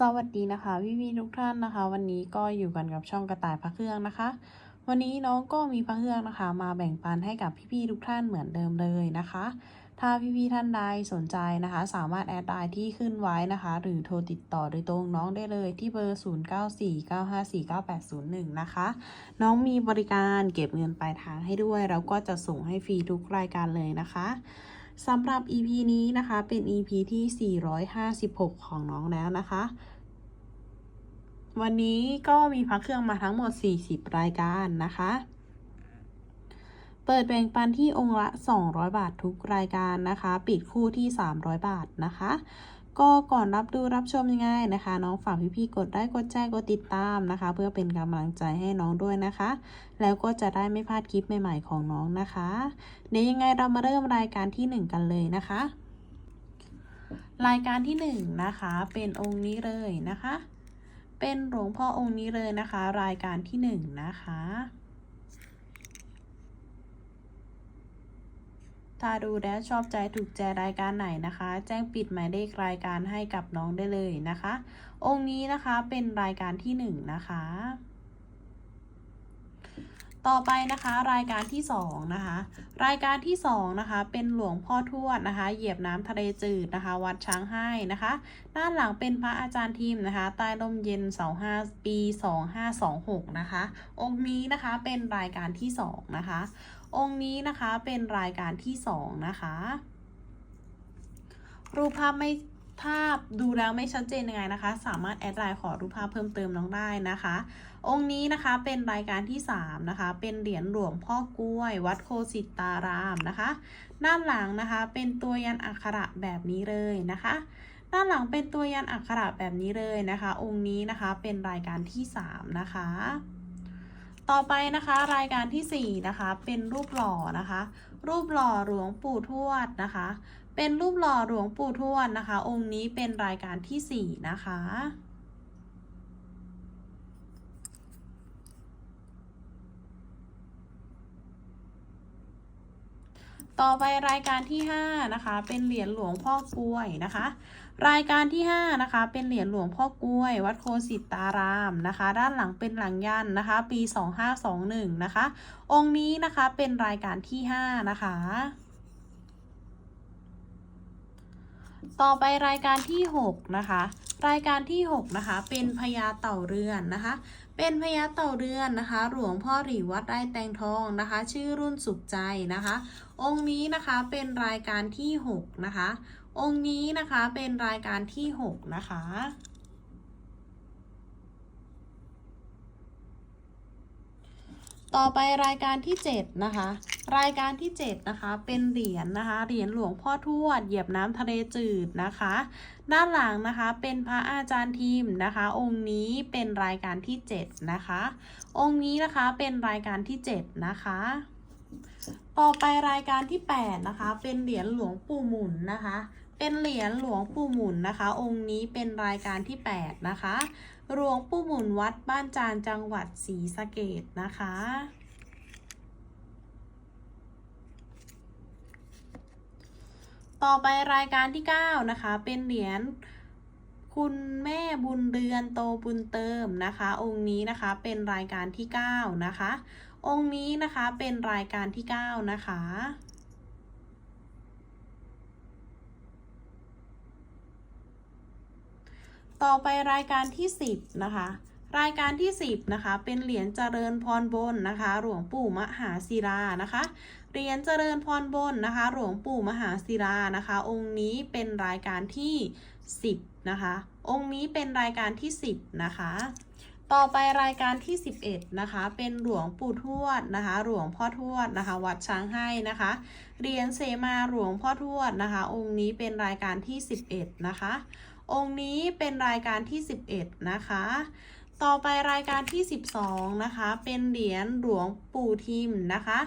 สวัสดีนะคะพี่พี่ทุกท่านนะคะ วันนี้ก็อยู่กันกับช่องกระต่ายพระเครื่องนะคะ วันนี้น้องก็มีพระเครื่องนะคะ มาแบ่งปันให้กับพี่พี่ๆทุกท่านเหมือนเดิมเลยนะคะ ถ้าพี่พี่ๆท่านใดสนใจนะคะ สามารถแอดไลน์ที่ขึ้นไว้นะคะ หรือโทรติดต่อโดยตรงน้องได้เลยที่เบอร์ 0949549801 นะคะ น้องมีบริการเก็บเงินปลายทางให้ด้วยแล้วก็จะส่งให้ฟรีทุกรายการเลยนะคะ สำหรับ EP นี้นะคะเป็น EP ที่ 456 ของน้องแล้วนะคะ วันนี้ก็มีพักเครื่องมาทั้งหมด 40 รายการนะคะ เปิดแบ่งปันที่องค์ละ 200 บาททุกรายการนะคะ ปิดคู่ที่ 300 บาทนะคะ ก็ก่อนรับดูรับชมยังไงนะคะ น้องฝากพี่ๆกดได้กดแจ้งกดติดตามนะคะ เพื่อเป็นกำลังใจให้น้องด้วยนะคะ แล้วก็จะได้ไม่พลาดคลิปใหม่ๆของน้องนะคะเดี๋ยวยังไงเรามาเริ่มรายการที่ 1 กันเลยนะคะ รายการที่1นะคะเป็นองค์นี้เลยนะคะ เป็นหลวงพ่อองค์นี้เลยนะคะ รายการที่1นะคะ ถ้าดูแล้วชอบใจถูกใจรายการไหนนะคะ แจ้งปิดหมายเลขรายการให้กับน้องได้เลยนะคะ องค์นี้นะคะเป็นรายการที่1นะคะ ต่อไปนะคะ รายการที่2นะคะ รายการที่2นะคะ เป็นหลวงพ่อทวดนะคะ เหยียบน้ำทะเลจืดนะคะ วัดช้างให้นะคะ ด้านหลังเป็นพระอาจารย์ทีมนะคะ ใต้ร่มเย็นเสาห้าปี 2526 นะคะ องค์นี้นะคะเป็นรายการที่2นะคะ องค์นี้นะคะเป็นรายการที่2นะคะ รูปภาพไม่ ถ้าดูแล้วไม่ชัดเจนยังไงนะคะ สามารถแอดไลน์ขอรูปภาพเพิ่มเติมน้องได้นะคะ องค์นี้นะคะเป็นรายการที่ 3 นะคะ เป็นเหรียญหลวงพ่อกล้วย วัดโคสิตารามนะคะ ด้านหลังนะคะเป็นตัวยันอักขระแบบนี้เลยนะคะ ด้านหลังเป็นตัวยันอักขระแบบนี้เลยนะคะ องค์นี้นะคะเป็นรายการที่ 3 นะคะ ต่อไปนะคะรายการทีสี่4 นะคะ เป็นรูปหล่อนะคะ รูปหล่อหลวงปู่ทวดนะคะ เป็นรูปหล่อหลวงปู่ทวดนะคะ องค์นี้เป็นรายการที่ 4 นะคะ ต่อไปรายการที่ 5 นะคะ เป็นเหรียญหลวงพ่อกล้วยนะคะ รายการที่ 5 นะคะ เป็นเหรียญหลวงพ่อกล้วย วัดโคสิตารามนะคะ ด้านหลังเป็นหลังยันนะคะ ปี 2521 นะคะ องค์นี้นะคะเป็นรายการที่ 5 นะคะ ต่อไปรายการที่ 6 นะคะ รายการที่ 6 นะคะ เป็นพญาเต่าเรือนนะคะ เป็นพญาเต่าเรือนนะคะ หลวงพ่อหรีวัดไร่แตงทองนะคะ ชื่อรุ่นสุขใจนะคะ องค์นี้นะคะเป็นรายการที่ 6 นะคะ องค์นี้นะคะเป็นรายการที่ 6 นะคะ ต่อไปรายการที่7นะคะ รายการที่7นะคะ เป็นเหรียญนะคะ เหรียญหลวงพ่อทวด เหยียบน้ำทะเลจืดนะคะ ด้านหลังนะคะ เป็นพระอาจารย์ทีมนะคะ องค์นี้เป็นรายการที่7นะคะ องค์นี้นะคะ เป็นรายการที่7นะคะ ต่อไปรายการที่8นะคะ เป็นเหรียญหลวงปู่หมุนนะคะเป็นเหรียญหลวงปู่หมุนนะคะ องค์นี้เป็นรายการที่ 8 นะคะ หลวงปู่หมุนวัดบ้านจานจังหวัดศรีสะเกดนะคะ ต่อไปรายการที่ 9 นะคะ เป็นเหรียญคุณแม่บุญเรือนโตบุญเติมนะคะ องค์นี้นะคะเป็นรายการที่ 9 นะคะ องค์นี้นะคะเป็นรายการที่ 9 นะคะ ต่อไปรายการที่ 10 นะคะ รายการที่ 10 นะคะ เป็นเหรียญเจริญพรบนนะคะ หลวงปู่มหาศิลานะคะ เหรียญเจริญพรบนนะคะ หลวงปู่มหาศิลานะคะ องค์นี้เป็นรายการที่ 10 นะคะ องค์นี้เป็นรายการที่ 10 นะคะต่อไปรายการที่ 11 นะคะ เป็นหลวงปู่ทวดนะคะ หลวงพ่อทวดนะคะ วัดช้างให้นะคะ เหรียญเสมาหลวงพ่อทวดนะคะ องค์นี้เป็นรายการที่ 11 นะคะ องค์นี้เป็นรายการที่ 11 นะคะ ต่อไปรายการที่ 12 นะคะ เป็นเหรียญหลวงปู่ทิมนะคะ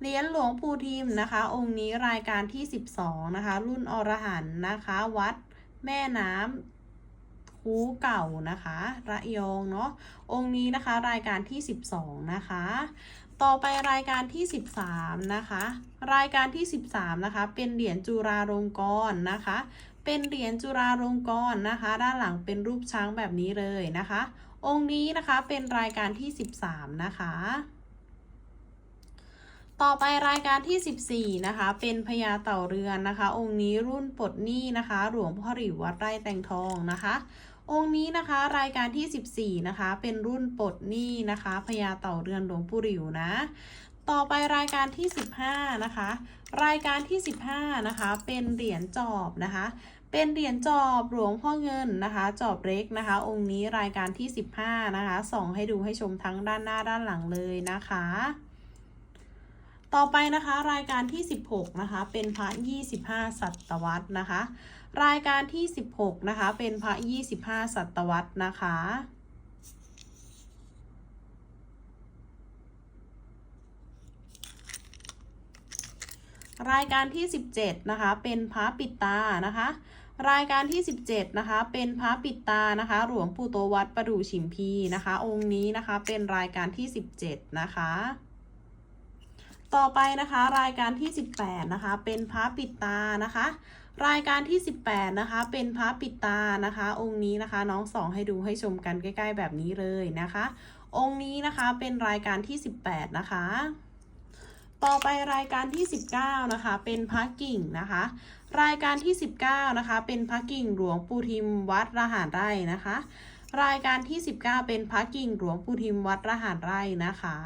เหรียญหลวงปู่ทิมนะคะ องค์นี้รายการที่ 12 นะคะ รุ่นอรหันต์นะคะ วัดแม่น้ำคูเก่านะคะระยองเนาะองค์นี้นะคะรายการที่ 12 นะคะ ต่อไปรายการที่ 13 นะคะ รายการที่ 13 นะคะ เป็นเหรียญจุฬาลงกรณ์นะคะ เป็นเหรียญจุฬาลงกรณ์นะคะ ด้านหลังเป็นรูปช้างแบบนี้เลยนะคะ องค์นี้นะคะเป็นรายการที่ 13 นะคะ ต่อไปรายการที่ 14 นะคะ เป็นพญาเต่าเรือนนะคะ องค์นี้รุ่นปลดหนี้นะคะ หลวงพ่อหลิววัดไร่แตงทองนะคะองค์นี้นะคะรายการที่ 14 นะคะ เป็นรุ่นปลดหนี้นะคะพญาเต่าเรือนหลวงปู่หลิวนะ ต่อไปรายการที่ 15 นะคะ รายการที่ 15 นะคะ เป็นเหรียญจอบนะคะ เป็นเหรียญจอบหลวงพ่อเงินนะคะ จอบเล็กนะคะ องค์นี้รายการที่ 15 นะคะส่องให้ดูให้ชมทั้งด้านหน้าด้านหลังเลยนะคะ ต่อไปนะคะรายการที่ 16 นะคะ เป็นพระ 25 สัตวรรษนะคะ รายการที่ 16 นะคะ เป็นพระ 25 สัตวรรษนะคะรายการที่ 17 นะคะ เป็นพระปิดตานะคะ รายการที่ 17 นะคะ เป็นพระปิดตานะคะ หลวงปู่โตวัดประดู่ฉิมพีนะคะ องค์นี้นะคะเป็นรายการที่ 17 นะคะ ต่อไปนะคะรายการที่ 18 นะคะ เป็นพระปิดตานะคะ รายการที่ 18 นะคะ เป็นพระปิดตานะคะ องค์นี้นะคะน้องสองให้ดูให้ชมกันใกล้ ๆ แบบนี้เลยนะคะ องค์นี้นะคะเป็นรายการที่ 18 นะคะ ต่อไปรายการที่ 19 นะคะ เป็นพระกิ่งนะคะ รายการที่ 19 นะคะ เป็นพระกิ่งหลวงปู่ทิมวัดระหารไร่นะคะ รายการที่ 19 เป็นพระกิ่งหลวงปู่ทิมวัดระหารไร่นะคะ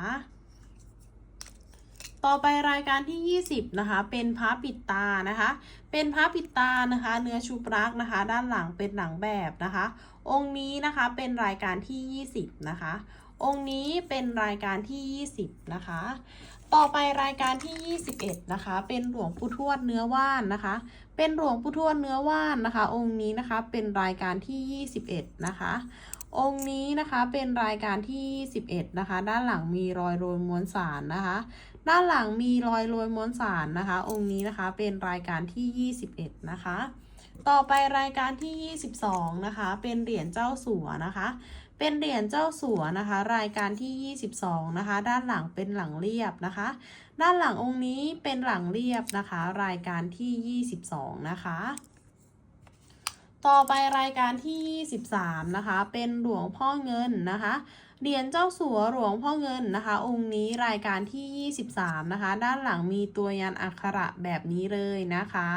ต่อไปรายการที่ 20 นะคะ เป็นพระปิดตานะคะ เป็นพระปิดตานะคะ เนื้อชุบรักนะคะ ด้านหลังเป็นหนังแบบนะคะ องค์นี้นะคะเป็นรายการที่ 20 นะคะ องค์นี้เป็นรายการที่ 20 นะคะ ต่อไปรายการที่ 21 นะคะ เป็นหลวงปู่ทวดเนื้อว่านนะคะ เป็นหลวงปู่ทวดเนื้อว่านนะคะ องค์นี้นะคะเป็นรายการที่ 21 นะคะ องค์นี้นะคะเป็นรายการที่11นะคะ ด้านหลังมีรอยโรยมวลสารนะคะ ด้านหลังมีรอยโรยมวลสารนะคะ องค์นี้นะคะเป็นรายการที่ 21 นะคะ ต่อไปรายการที่ 22 นะคะ เป็นเหรียญเจ้าสัวนะคะ เป็นเหรียญเจ้าสัวนะคะ รายการที่ 22 นะคะ ด้านหลังเป็นหลังเรียบนะคะ ด้านหลังองค์นี้เป็นหลังเรียบนะคะ รายการที่ 22 นะคะ ต่อไปรายการที่ 23 นะคะ เป็นหลวงพ่อเงินนะคะเหรียญเจ้าสัวหลวงพ่อเงินนะคะ องค์นี้รายการที่ 23 นะคะ ด้านหลังมีตัวยันอักขระแบบนี้เลยนะคะ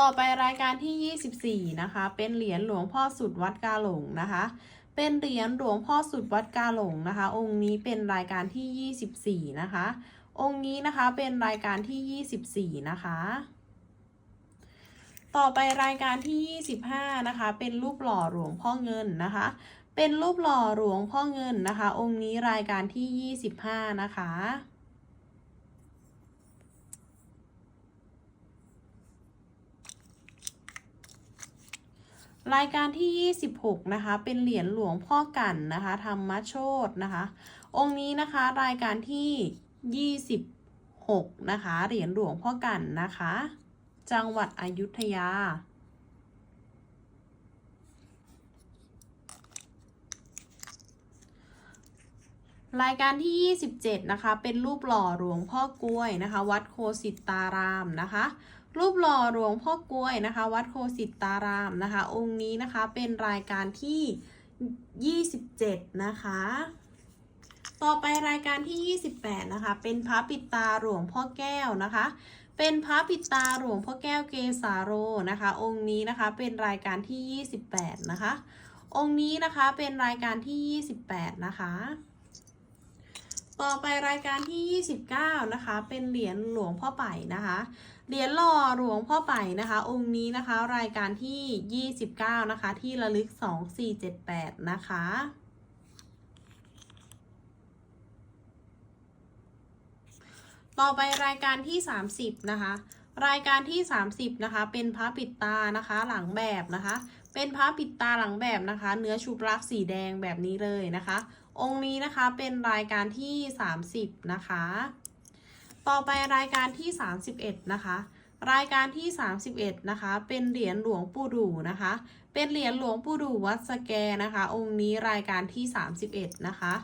ต่อไปรายการที่ 24 นะคะ เป็นเหรียญหลวงพ่อสุดวัดกาหลงนะคะ เป็นเหรียญหลวงพ่อสุดวัดกาหลงนะคะ องค์นี้เป็นรายการที่ 24 นะคะ องค์นี้นะคะเป็นรายการที่ 24 นะคะ ต่อไปรายการที่ 25 นะคะ เป็นรูปหล่อหลวงพ่อเงินนะคะ เป็นรูปหล่อหลวงพ่อเงินนะคะ องค์นี้รายการที่ 25 นะคะ รายการที่ 26 นะคะ เป็นเหรียญหลวงพ่อกันนะคะธรรมโชตนะคะ องค์นี้นะคะรายการที่ 26 นะคะ เหรียญหลวงพ่อกันนะคะ จังหวัดอยุธยา รายการที่ 27 นะคะ เป็นรูปหล่อหลวงพ่อกล้วยนะคะ วัดโคสิตารามนะคะ รูปหล่อหลวงพ่อกล้วยนะคะ วัดโคสิตารามนะคะ องค์นี้นะคะเป็นรายการที่ 27 นะคะ ต่อไปรายการที่ 28 นะคะ เป็นพระปิดตาหลวงพ่อแก้วนะคะ เป็นพระปิดตาหลวงพ่อแก้วเกสาโรนะคะ องค์นี้นะคะเป็นรายการที่ 28 นะคะ องค์นี้นะคะเป็นรายการที่ 28 นะคะ ต่อไปรายการที่ 29 นะคะ เป็นเหรียญหลวงพ่อไปนะคะ เหรียญหล่อหลวงพ่อไปนะคะ องค์นี้นะคะ รายการที่ 29 นะคะ ที่ระลึก 2478 นะคะต่อไปรายการที่ 30 นะคะ รายการที่ 30 นะคะ เป็นพระปิดตานะคะ หลังแบบนะคะ เป็นพระปิดตาหลังแบบนะคะ เนื้อชุบลักสีแดงแบบนี้เลยนะคะ องค์นี้นะคะเป็นรายการที่ 30 นะคะ ต่อไปรายการที่ 31 นะคะ รายการที่ 31 นะคะ เป็นเหรียญหลวงปู่ดูนะคะ เป็นเหรียญหลวงปู่ดูวัดสแกนะคะ องค์นี้รายการที่ 31 นะคะ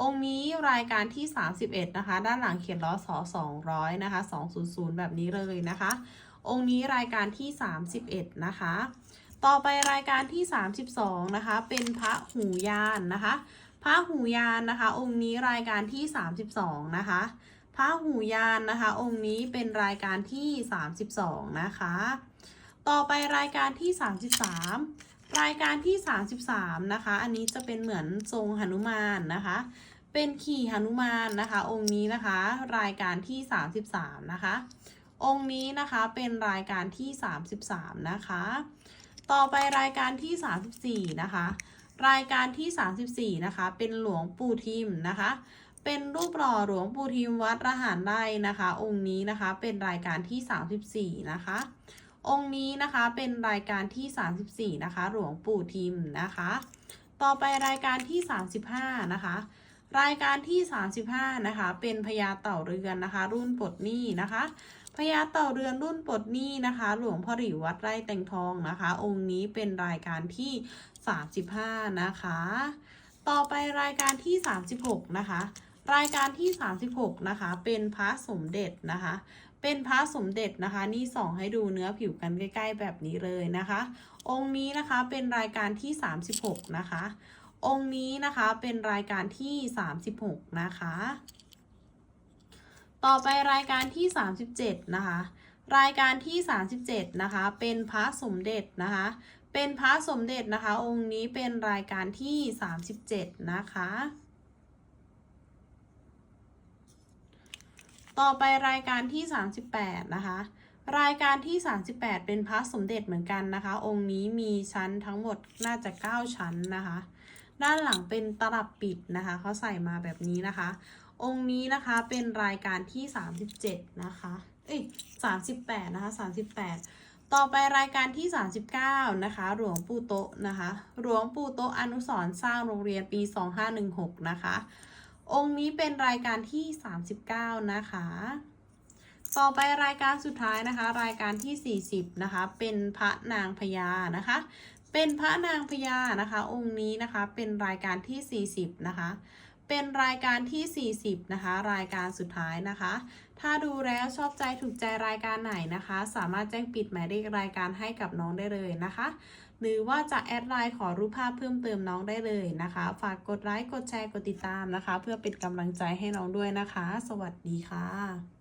องค์นี้รายการที่ 31 นะคะ ด้านหลังเขียนล้อสอ200 นะคะ 200 แบบนี้เลยนะคะ องค์นี้รายการที่ 31 นะคะ ต่อไปรายการที่ 32 นะคะ เป็นพระหูยานนะคะ พระหูยานนะคะ องค์นี้รายการที่ 32 นะคะพระหูยานนะคะ องค์นี้เป็นรายการที่ 32 นะคะ ต่อไปรายการที่ 33 รายการที่ 33 นะคะ อันนี้จะเป็นเหมือนทรงหนุมานนะคะ เป็นขี่หนุมานนะคะ องค์นี้นะคะ รายการที่ 33 นะคะ องค์นี้นะคะเป็นรายการที่ 33 นะคะ ต่อไปรายการที่ 34 นะคะ รายการที่ 34 นะคะ เป็นหลวงปู่ทิมนะคะ เป็นรูปหล่อหลวงปู่ทิมวัดระหารไร่นะคะ องค์นี้นะคะเป็นรายการที่ 34 นะคะ องค์นี้นะคะเป็นรายการที่ 34 นะคะ หลวงปู่ทิมนะคะ ต่อไปรายการที่ 35 นะคะรายการที่ 35 นะคะ เป็นพญาเต่าเรือนนะคะ รุ่นปลดหนี้นะคะพญาเต่าเรือนรุ่นปลดหนี้นะคะ หลวงพ่อหลิววัดไร่แตงทองนะคะ องค์นี้เป็นรายการที่ 35 นะคะ ต่อไปรายการที่ 36 นะคะ รายการที่ 36 นะคะ เป็นพระสมเด็จนะคะ เป็นพระสมเด็จนะคะ นี่ส่องให้ดูเนื้อผิวกันใกล้ ๆ แบบนี้เลยนะคะ องค์นี้นะคะเป็นรายการที่ 36 นะคะ องค์นี้นะคะเป็นรายการที่ 36 นะคะ ต่อไปรายการที่ 37 นะคะรายการที่ 37 นะคะ เป็นพระสมเด็จนะคะ เป็นพระสมเด็จนะคะ องค์นี้เป็นรายการที่ 37 นะคะ ต่อไปรายการที่ 38 นะคะ รายการที่ 38 เป็นพระสมเด็จเหมือนกันนะคะ องค์นี้มีชั้นทั้งหมดน่าจะ 9 ชั้นนะคะ ด้านหลังเป็นตลับปิดนะคะเขาใส่มาแบบนี้นะคะ องค์นี้นะคะเป็นรายการที่ 37 นะคะ เอ้ย38 นะคะ 38 ต่อไปรายการที่ 39 นะคะ หลวงปู่โตนะคะ หลวงปู่โตอนุสรสร้างโรงเรียนปี 2516 นะคะ องค์นี้เป็นรายการที่ 39 นะคะ ต่อไปรายการสุดท้ายนะคะ รายการที่ 40 นะคะ เป็นพระนางพญานะคะ เป็นพระนางพญานะคะ องค์นี้นะคะ เป็นรายการที่ 40 นะคะ เป็นรายการที่ 40 นะคะ รายการสุดท้ายนะคะ ถ้าดูแล้วชอบใจถูกใจรายการไหนนะคะ สามารถแจ้งปิดหมายเลขรายการให้กับน้องได้เลยนะคะ หรือว่าจะแอดไลน์ขอรูปภาพเพิ่มเติมน้องได้เลยนะคะ ฝากกดไลค์กดแชร์กดติดตามนะคะ เพื่อเป็นกำลังใจให้น้องด้วยนะคะ สวัสดีค่ะ